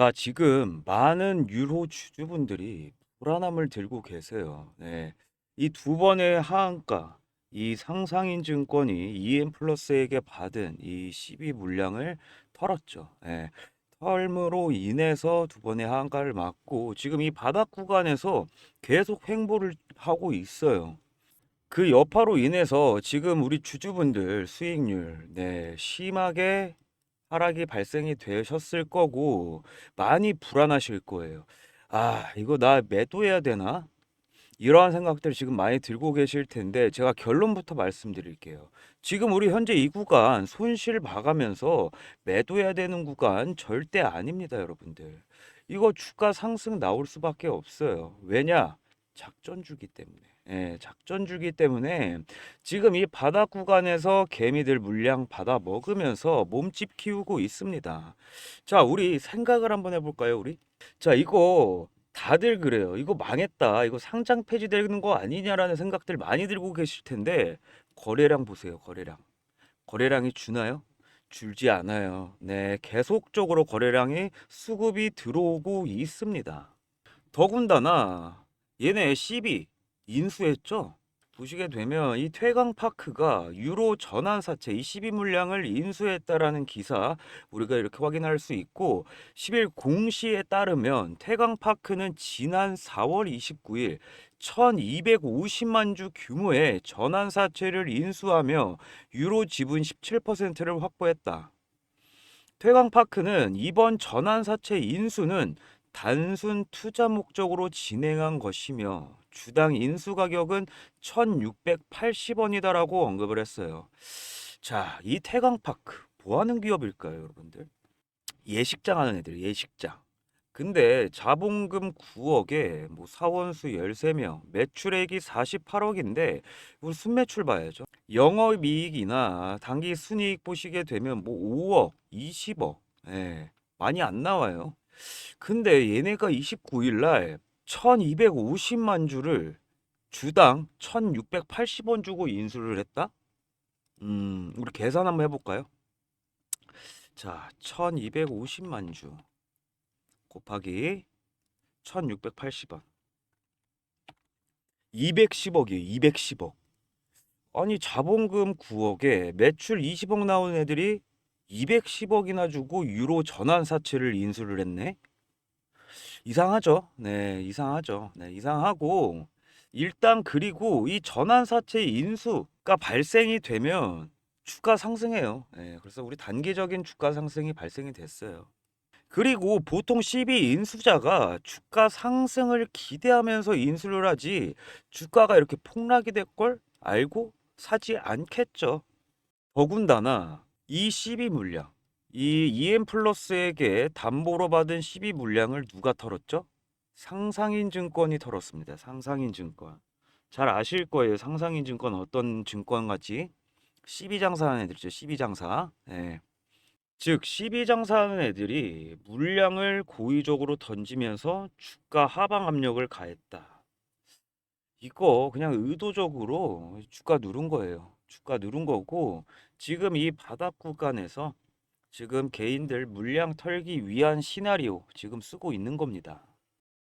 자, 지금 많은 유로 주주분들이 불안함을 들고 계세요. 네. 이 두 번의 하한가, 이 상상인 증권이 EM 플러스에게 받은 이12 물량을 털었죠. 예. 털므로 인해서 두 번의 하한가를 맞고 지금 이 바닥 구간에서 계속 횡보를 하고 있어요. 그 여파로 인해서 지금 우리 주주분들 수익률, 네, 심하게 하락이 발생이 되셨을 거고 많이 불안하실 거예요. 아, 이거 나 매도해야 되나? 이러한 생각들 지금 많이 들고 계실 텐데 제가 결론부터 말씀드릴게요. 지금 우리 현재 이 구간 손실 봐가면서 매도해야 되는 구간 절대 아닙니다, 여러분들. 이거 주가 상승 나올 수밖에 없어요. 왜냐? 작전 주기 때문에. 예, 작전 주기 때문에 지금 이 바닥 구간에서 개미들 물량 받아 먹으면서 몸집 키우고 있습니다. 자, 우리 생각을 한번 해볼까요, 우리? 자, 이거 다들 그래요. 이거 망했다. 이거 상장 폐지되는 거 아니냐라는 생각들 많이 들고 계실 텐데 거래량 보세요. 거래량. 거래량이 주나요? 줄지 않아요. 네, 계속적으로 거래량이 수급이 들어오고 있습니다. 더군다나 얘네 12 인수했죠? 보시게 되면 이 퇴강파크가 유로 전환사채 이 12 물량을 인수했다라는 기사 우리가 이렇게 확인할 수 있고 10일 공시에 따르면 퇴강파크는 지난 4월 29일 1250만 주 규모의 전환사채를 인수하며 유로 지분 17%를 확보했다. 퇴강파크는 이번 전환사채 인수는 단순 투자 목적으로 진행한 것이며 주당 인수 가격은 1,680원이다라고 언급을 했어요. 자, 이 태광파크 뭐 하는 기업일까요, 여러분들? 예식장 하는 애들, 예식장. 근데 자본금 9억에 뭐 사원수 13명, 매출액이 48억인데 우리 순매출 봐야죠. 영업이익이나 단기 순이익 보시게 되면 뭐 5억, 20억, 예, 많이 안 나와요. 근데 얘네가 29일 날 1250만 주를 주당 1680원 주고 인수를 했다? 음, 우리 계산 한번 해볼까요? 자, 1250만 주 곱하기 1680원. 210억이에요, 210억. 아니, 자본금 9억에 매출 20억 나온 애들이 210억이나 주고 유로 전환 사채를 인수를 했네? 이상하죠. 네, 이상하죠. 네, 이상하고 일단 그리고 이 전환 사채 인수가 발생이 되면 주가 상승해요. 네, 그래서 우리 단기적인 주가 상승이 발생이 됐어요. 그리고 보통 12 인수자가 주가 상승을 기대하면서 인수를 하지 주가가 이렇게 폭락이 될 걸 알고 사지 않겠죠. 더군다나 이 12 물량 이 EM 플러스에게 담보로 받은 12 물량을 누가 털었죠? 상상인 증권이 털었습니다. 상상인 증권. 잘 아실 거예요. 상상인 증권 어떤 증권 같이 12장사하는 애들이죠. 12장사. 예. 즉 12장사하는 애들이 물량을 고의적으로 던지면서 주가 하방 압력을 가했다. 이거 그냥 의도적으로 주가 누른 거예요. 주가 누른 거고 지금 이 바닥 구간에서 지금 개인들 물량 털기 위한 시나리오 지금 쓰고 있는 겁니다.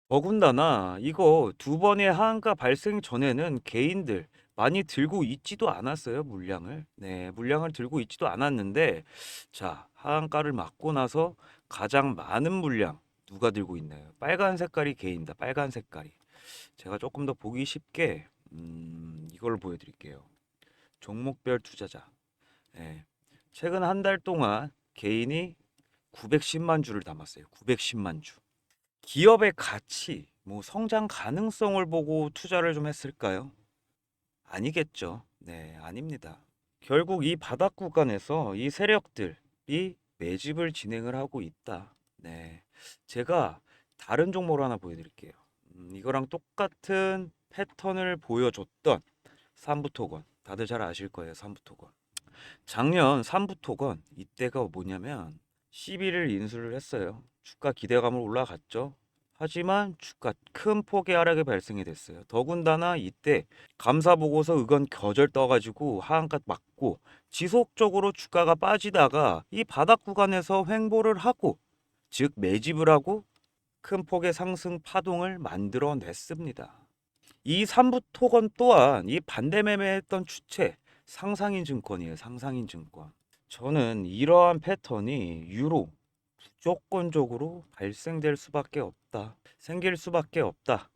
더군다나 이거 두 번의 하한가 발생 전에는 개인들 많이 들고 있지도 않았어요, 물량을. 네, 물량을 들고 있지도 않았는데 자, 하한가를 맞고 나서 가장 많은 물량 누가 들고 있나요? 빨간 색깔이 개인다. 빨간 색깔이. 제가 조금 더 보기 쉽게 음, 이걸 보여드릴게요. 종목별 투자자. 예, 최근 한 달 동안 개인이 910만 주를 담았어요. 910만 주. 기업의 가치, 뭐 성장 가능성을 보고 투자를 좀 했을까요? 아니겠죠. 네, 아닙니다. 결국 이 바닥 구간에서 이 세력들이 매집을 진행을 하고 있다. 네. 제가 다른 종목을 하나 보여드릴게요. 음, 이거랑 똑같은 패턴을 보여줬던 삼부토건. 다들 잘 아실 거예요, 삼부토건. 작년 삼부토건 이때가 뭐냐면 12를 인수를 했어요. 주가 기대감을 올라갔죠. 하지만 주가 큰 폭의 하락이 발생이 됐어요. 더군다나 이때 감사 보고서 의견 거절 떠가지고 하한가 맞고 지속적으로 주가가 빠지다가 이 바닥 구간에서 횡보를 하고 즉 매집을 하고 큰 폭의 상승 파동을 만들어냈습니다. 이 삼부 토건 또한 이 반대 매매했던 주체 상상인 증권이에요. 상상인 증권. 저는 이러한 패턴이 유로 무조건적으로 발생될 수밖에 없다. 생길 수밖에 없다.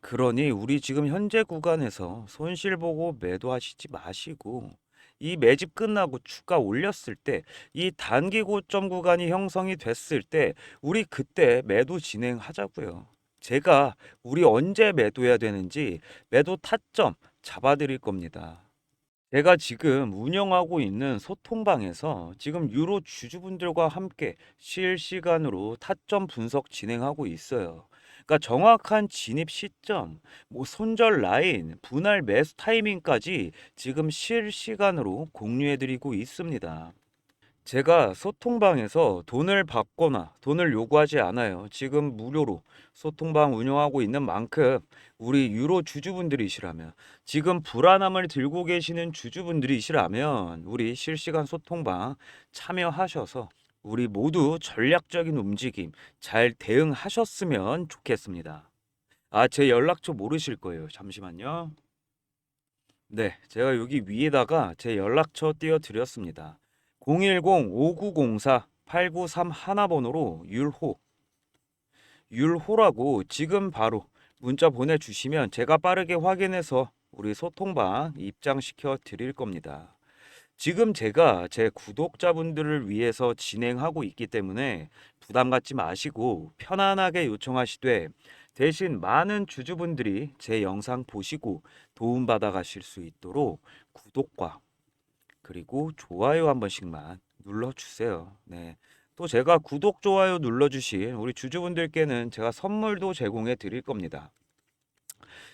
그러니 우리 지금 현재 구간에서 손실 보고 매도하시지 마시고 이 매집 끝나고 주가 올렸을 때 이 단기 고점 구간이 형성이 됐을 때 우리 그때 매도 진행하자고요. 제가 우리 언제 매도해야 되는지 매도 타점 잡아드릴 겁니다. 제가 지금 운영하고 있는 소통방에서 지금 유로 주주분들과 함께 실시간으로 타점 분석 진행하고 있어요. 그러니까 정확한 진입 시점, 뭐 손절 라인, 분할 매수 타이밍까지 지금 실시간으로 공유해드리고 있습니다. 제가 소통방에서 돈을 받거나 돈을 요구하지 않아요. 지금 무료로 소통방 운영하고 있는 만큼 우리 유로 주주분들이시라면 지금 불안함을 들고 계시는 주주분들이시라면 우리 실시간 소통방 참여하셔서 우리 모두 전략적인 움직임 잘 대응하셨으면 좋겠습니다. 아, 제 연락처 모르실 거예요. 잠시만요. 네, 제가 여기 위에다가 제 연락처 띄워 드렸습니다. 010-5904-8931 번호로 율호 율호라고 지금 바로 문자 보내주시면 제가 빠르게 확인해서 우리 소통방 입장시켜 드릴 겁니다. 지금 제가 제 구독자분들을 위해서 진행하고 있기 때문에 부담 갖지 마시고 편안하게 요청하시되 대신 많은 주주분들이 제 영상 보시고 도움받아 가실 수 있도록 구독과 그리고 좋아요 한 번씩만 눌러주세요. 네. 또 제가 구독, 좋아요 눌러주신 우리 주주분들께는 제가 선물도 제공해 드릴 겁니다.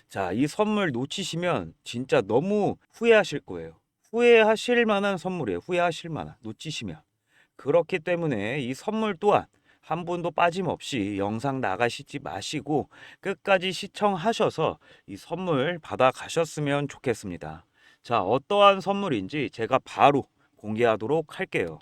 자, 이 선물 놓치시면 진짜 너무 후회하실 거예요. 후회하실 만한 선물이에요. 후회하실 만한. 놓치시면. 그렇기 때문에 이 선물 또한 한 분도 빠짐없이 영상 나가시지 마시고 끝까지 시청하셔서 이 선물 받아 가셨으면 좋겠습니다. 자, 어떠한 선물인지 제가 바로 공개하도록 할게요.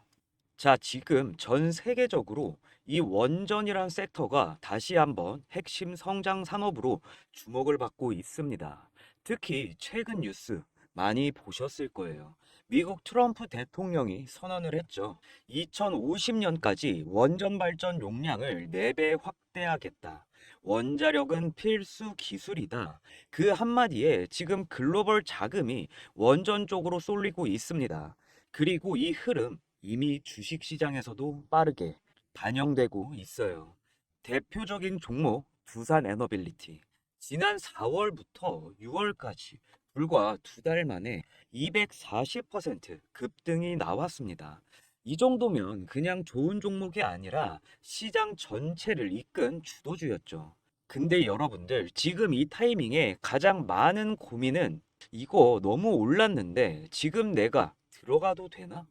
자, 지금 전 세계적으로 이 원전이란 섹터가 다시 한번 핵심 성장 산업으로 주목을 받고 있습니다. 특히 최근 뉴스 많이 보셨을 거예요. 미국 트럼프 대통령이 선언을 했죠. 2050년까지 원전 발전 용량을 4배 확대하겠다. 원자력은 필수 기술이다. 그 한마디에 지금 글로벌 자금이 원전 쪽으로 쏠리고 있습니다. 그리고 이 흐름 이미 주식 시장에서도 빠르게 반영되고 있어요. 대표적인 종목 두산 에너빌리티. 지난 4월부터 6월까지 불과 두 달 만에 240% 급등이 나왔습니다. 이 정도면 그냥 좋은 종목이 아니라 시장 전체를 이끈 주도주였죠. 근데 여러분들 지금 이 타이밍에 가장 많은 고민은 이거 너무 올랐는데 지금 내가 들어가도 되나?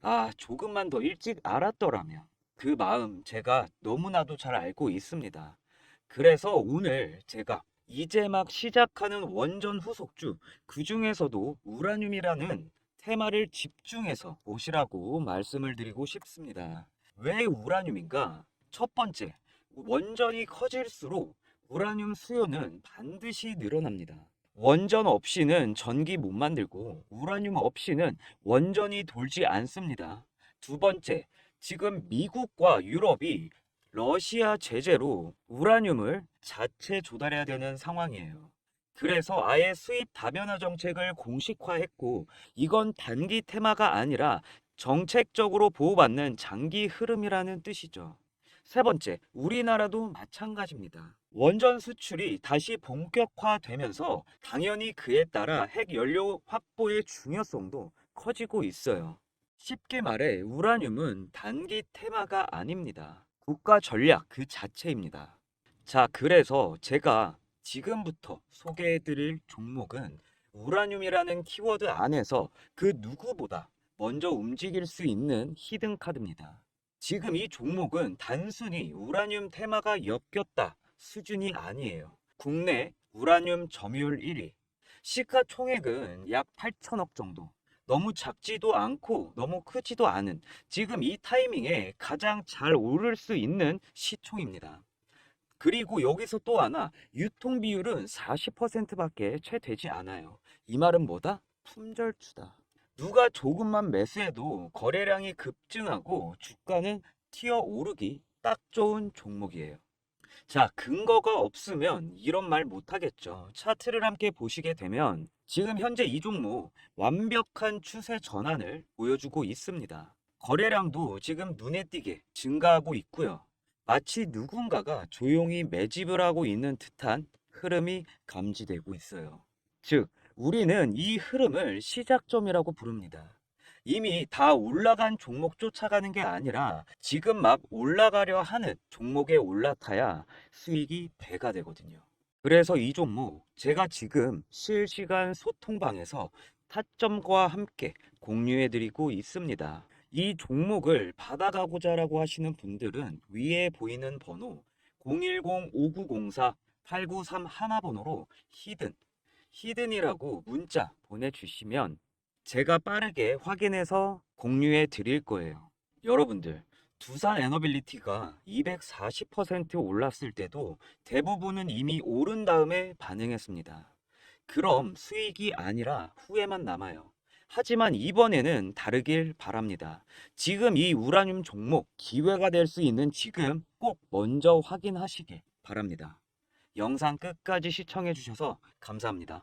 아, 조금만 더 일찍 알았더라면. 그 마음 제가 너무나도 잘 알고 있습니다. 그래서 오늘 제가 이제 막 시작하는 원전 후속주, 그 중에서도 우라늄이라는 테마를 집중해서 보시라고 말씀을 드리고 싶습니다. 왜 우라늄인가? 첫 번째, 원전이 커질수록 우라늄 수요는 반드시 늘어납니다. 원전 없이는 전기 못 만들고 우라늄 없이는 원전이 돌지 않습니다. 두 번째, 지금 미국과 유럽이 러시아 제재로 우라늄을 자체 조달해야 되는 상황이에요. 그래서 아예 수입 다변화 정책을 공식화했고 이건 단기 테마가 아니라 정책적으로 보호받는 장기 흐름이라는 뜻이죠. 세 번째, 우리나라도 마찬가지입니다. 원전 수출이 다시 본격화되면서 당연히 그에 따라 핵 연료 확보의 중요성도 커지고 있어요. 쉽게 말해 우라늄은 단기 테마가 아닙니다. 국가 전략 그 자체입니다. 자, 그래서 제가 지금부터 소개해 드릴 종목은 우라늄이라는 키워드 안에서 그 누구보다 먼저 움직일 수 있는 히든 카드입니다. 지금 이 종목은 단순히 우라늄 테마가 엮였다 수준이 아니에요. 국내 우라늄 점유율 1위. 시가총액은 약 8천억 정도. 너무 작지도 않고 너무 크지도 않은 지금 이 타이밍에 가장 잘 오를 수 있는 시총입니다. 그리고 여기서 또 하나 유통 비율은 40%밖에 채 되지 않아요. 이 말은 뭐다? 품절주다. 누가 조금만 매수해도 거래량이 급증하고 주가는 튀어 오르기 딱 좋은 종목이에요. 자, 근거가 없으면 이런 말 못하겠죠. 차트를 함께 보시게 되면 지금 현재 이 종목 완벽한 추세 전환을 보여주고 있습니다. 거래량도 지금 눈에 띄게 증가하고 있고요. 마치 누군가가 조용히 매집을 하고 있는 듯한 흐름이 감지되고 있어요. 즉, 우리는 이 흐름을 시작점이라고 부릅니다. 이미 다 올라간 종목 쫓아가는 게 아니라 지금 막 올라가려 하는 종목에 올라타야 수익이 배가 되거든요. 그래서 이 종목 제가 지금 실시간 소통방에서 타점과 함께 공유해 드리고 있습니다. 이 종목을 받아가고자 라고 하시는 분들은 위에 보이는 번호 010-5904-8931 번호로 히든, 히든이라고 문자 보내주시면 제가 빠르게 확인해서 공유해 드릴 거예요. 여러분들, 두산 에너빌리티가 240% 올랐을 때도 대부분은 이미 오른 다음에 반응했습니다. 그럼 수익이 아니라 후회만 남아요. 하지만 이번에는 다르길 바랍니다. 지금 이 우라늄 종목 기회가 될 수 있는 지금 꼭 먼저 확인하시길 바랍니다. 영상 끝까지 시청해 주셔서 감사합니다.